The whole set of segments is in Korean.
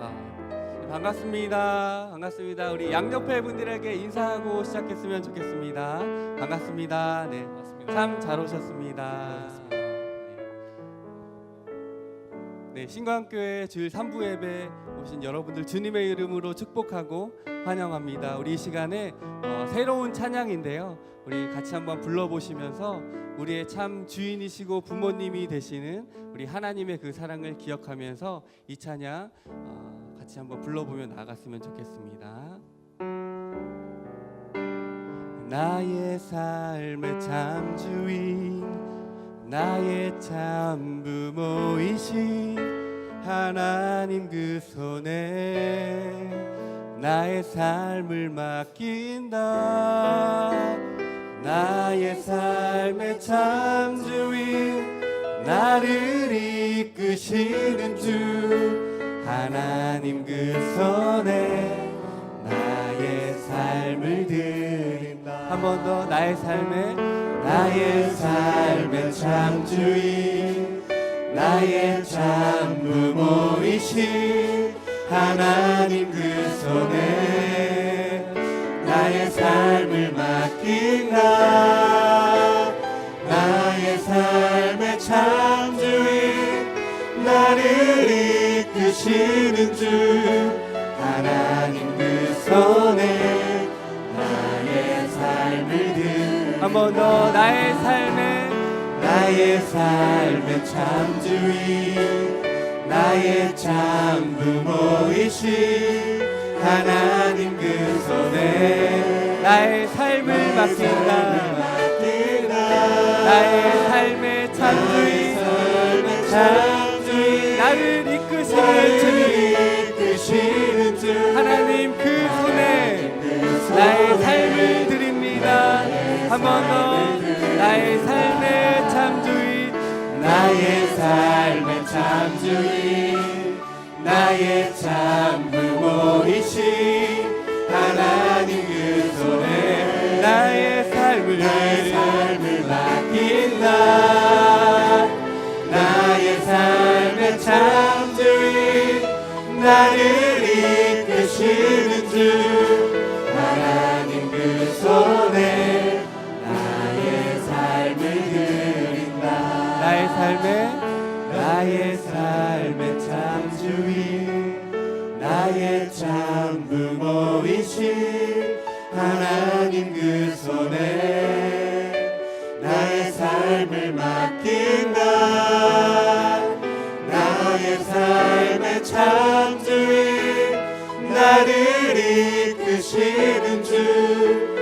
아, 반갑습니다. 반갑습니다. 우리 양옆에 분들에게 인사하고 시작했으면 좋겠습니다. 반갑습니다. 네, 참 잘 오셨습니다. 네, 신광교회 주일 3부 예배 오신 여러분들 주님의 이름으로 축복하고 환영합니다. 우리 이 시간에 어, 새로운 찬양인데요. 우리 같이 한번 불러보시면서 우리의 참 주인이시고 부모님이 되시는 우리 하나님의 그 사랑을 기억하면서 이 찬양 어, 같이 한번 불러보며 나갔으면 좋겠습니다. 나의 삶의 참 주인 나의 참 부모이신 하나님 그 손에 나의 삶을 맡긴다 나의 삶의 참 주인 나를 이끄시는 주 하나님 그 손에 나의 삶을 드린다. 한 번 더 나의 삶에 나의 삶의 참 주인 나의 참 부모이신 하나님 그 손에 나의 삶을 맡긴다 이끄시는 주 하나님 그 손에 나의 삶을 드한번 더 나의 삶에 나의 삶의 참 주인 나의 참 부모이신 하나님 그 손에 나의 삶을 맡긴다. 나의 삶의 참 주인 참 주인 한번 더 나의 삶의 참 주인 나의 삶의 참 주인 나의 참 부모이신 하나님 그 손에 나의 삶을 나의 삶을 맡긴다 나의 삶의 참 주인 나를 이끄시는 주 나의 삶의 나의 삶의 참 주인. 나의 참 부모이신 하나님 그 손에 나의 삶을 맡긴다. 나의 삶의 참 주인. 나를 이끄시는 주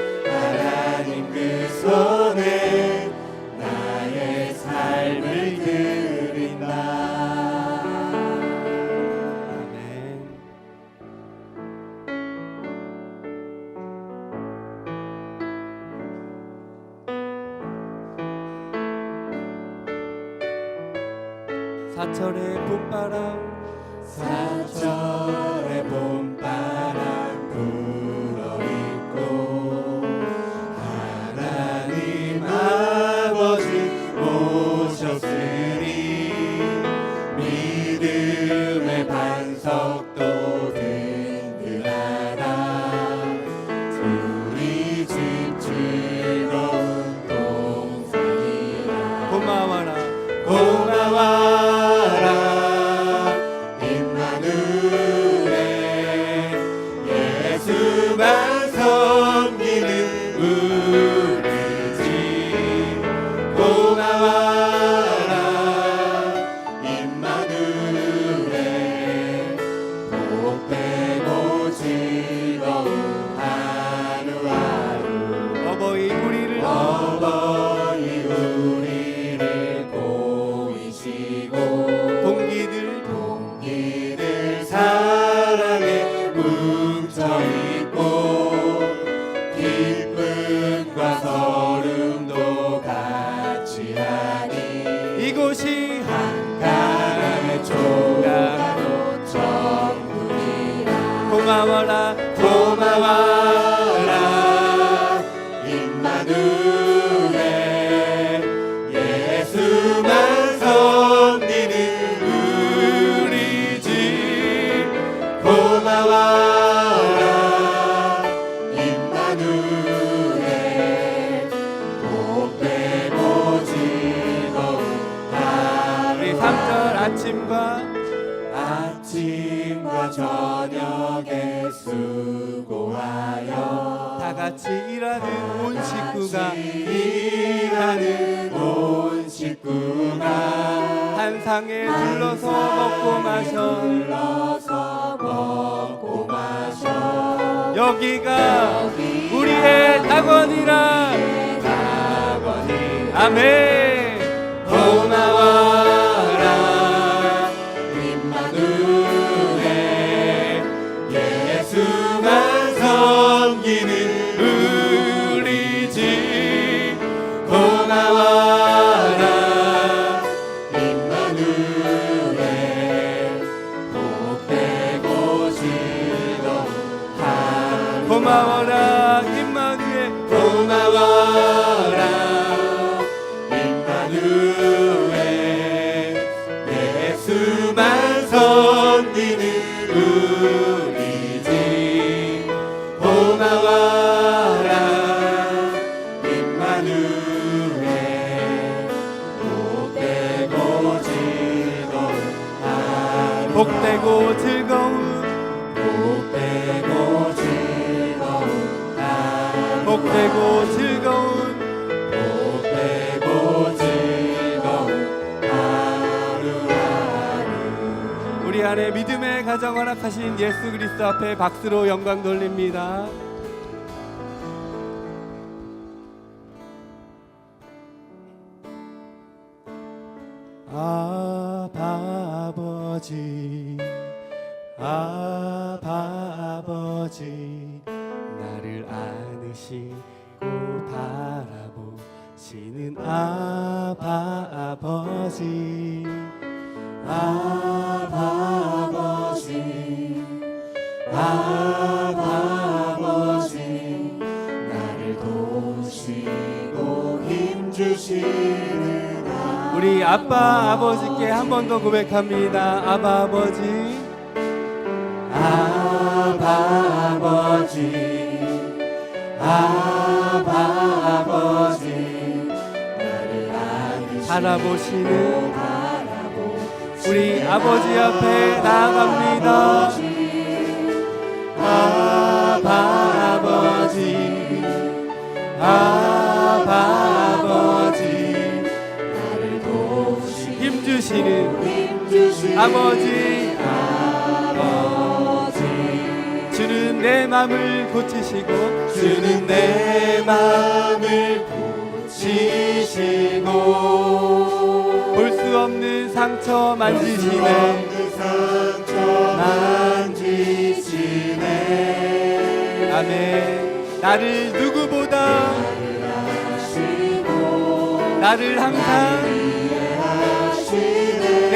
식구가 일하는 온 식구가 한 상에 둘러서 먹고 마셔. 불러서 먹고 마셔. 여기가 우리의 낙원이라. 아멘. 고마워 섬기는 우리 집 고마워라 임마누엘. 복되고 즐거운 하루. 복되고 즐 안에 믿음의 가정 허락하신 예수 그리스도 앞에 박수로 영광 돌립니다. 아버지 아버지 나를 안으시고 바라보시는 아버지 아 우리 아빠 아버지께 한 번 더 고백합니다. 아빠 아버지. 아바 아버지. 아바 아버지. 나를 안으시고 바라보시는 우리 아버지 앞에 나아갑니다. 아빠 아버지. 아빠 힘주시는 아버지 아버지. 주는 내 맘을 고치시고 주는 내 마음을 고치시고. 볼 수 없는 상처 만지시네. 그 상처 만지시네. 아멘. 나를 누구보다 나를 항상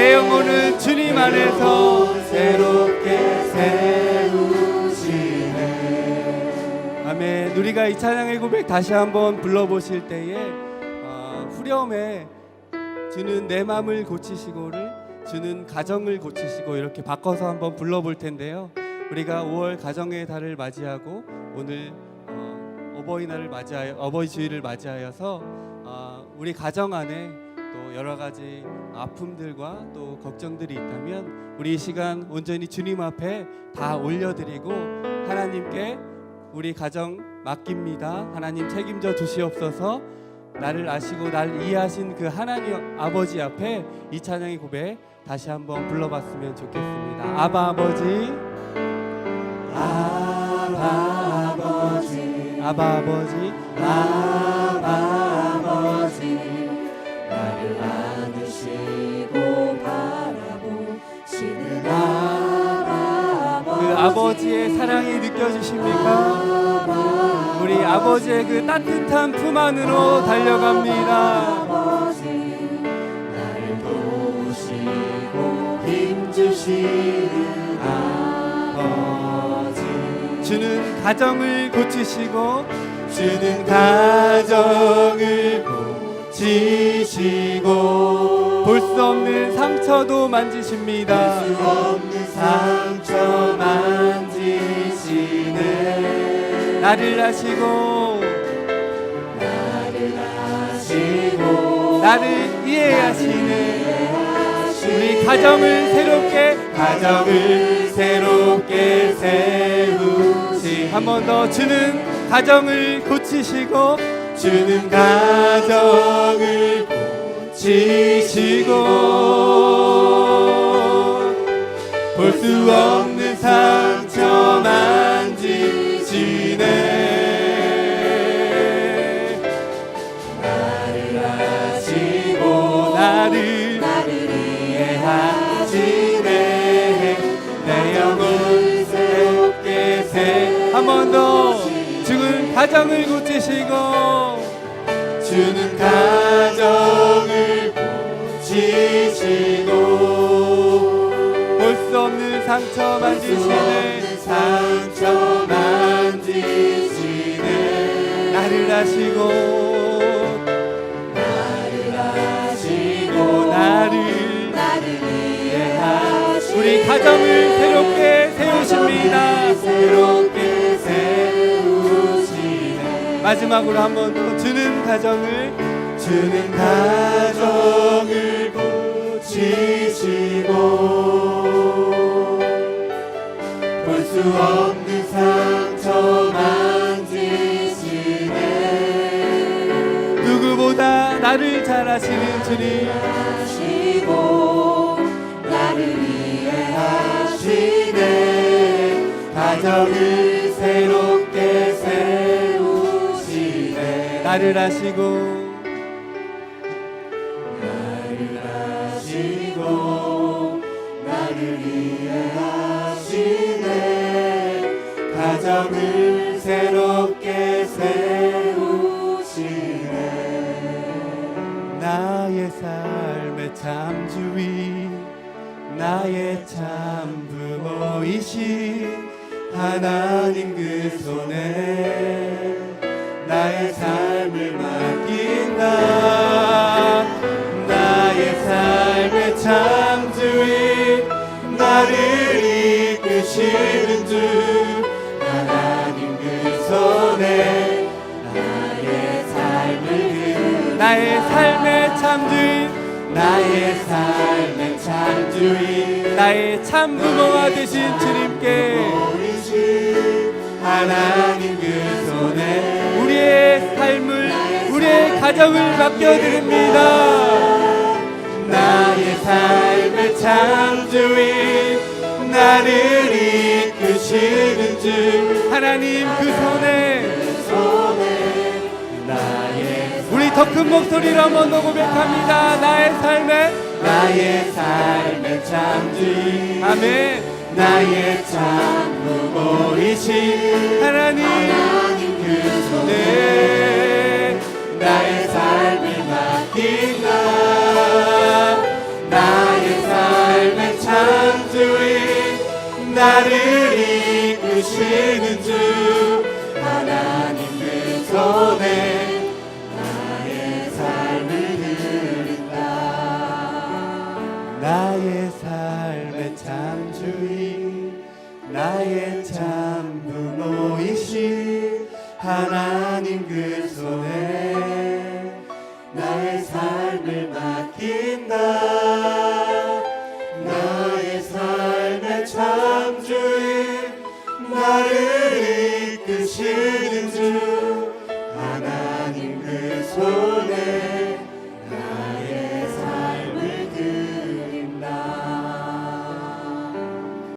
내 영혼을 주님 안에서 새롭게 세우시네. 아멘. 우리가 이 찬양의 고백 다시 한번 불러보실 때에 어, 후렴에 주는 내 맘을 고치시고를 주는 가정을 고치시고 이렇게 바꿔서 한번 불러볼 텐데요. 우리가 5월 가정의 달을 맞이하고 오늘 어, 어버이날을 맞이하여 어버이 주일을 맞이하여서 어, 우리 가정 안에 또 여러 가지 아픔들과 또 걱정들이 있다면 우리 이 시간 온전히 주님 앞에 다 올려드리고 하나님께 우리 가정 맡깁니다. 하나님 책임져 주시옵소서. 나를 아시고 날 이해하신 그 하나님 아버지 앞에 이 찬양의 고백 다시 한번 불러봤으면 좋겠습니다. 아바 아버지, 아바 아버지 아바 아버지, 아버지의 그 따뜻한 품 안으로 달려갑니다. 아버지, 나를 도우시고 힘주시는 아버지. 주는 가정을 고치시고 주는 가정을 고치시고 볼 수 없는 상처도 만지십니다. 볼 수 없는 상처 만지시네 나를 하시고 나를 이해하시는 우리 가정을 새롭게 가정을 새롭게 세우시. 한 번 더 주는 가정을 고치시고 주는 가정을 고치시고 볼 수 없는 상 하시네. 내 영혼 새롭게 새 한 번 더 주는 가정을 고치시고 주는 가정을 고치시고 볼 수 없는 상처 만지시네. 상처 만지시네. 나를 하시고 가정을 새롭게 세우십니다. 새롭게 세우시네. 마지막으로 한 번 더 주는 가정을 주는 가정을 고치시고 볼 수 없는 상처 만지시네. 누구보다 나를 잘 아시는 주님. 나를 이해하시네. 가정을 새롭게 세우시네. 나를 하시고. 나를 하시고. 나를 이해하시네. 가정을 새롭게 세우시네. 나의 삶의 참주인 나의 참 부모이신 하나님 그 손에 나의 삶을 맡긴다. 나의 삶의 참주인 나를 이끄시는 주 하나님 그 손에 나의 삶을 그 나의 삶의 참주인 나의 삶의 참주인 나의 참 부모가 되신 주님께 하나님 그 손에 우리의 삶을 우리의 가정을 맡겨드립니다. 나의 삶의 참주인 나를 이끄시는 주 하나님 그 손에 더 큰 목소리로 한번 더 고백합니다. 나의 삶의 나의 삶의 참주인 아멘. 나의 참 부모이신 하나님. 하나님 그 손에 네. 나의 삶을 맡긴다. 나의 삶의 참주인 나를 이끄시는 주 하나님 그 손에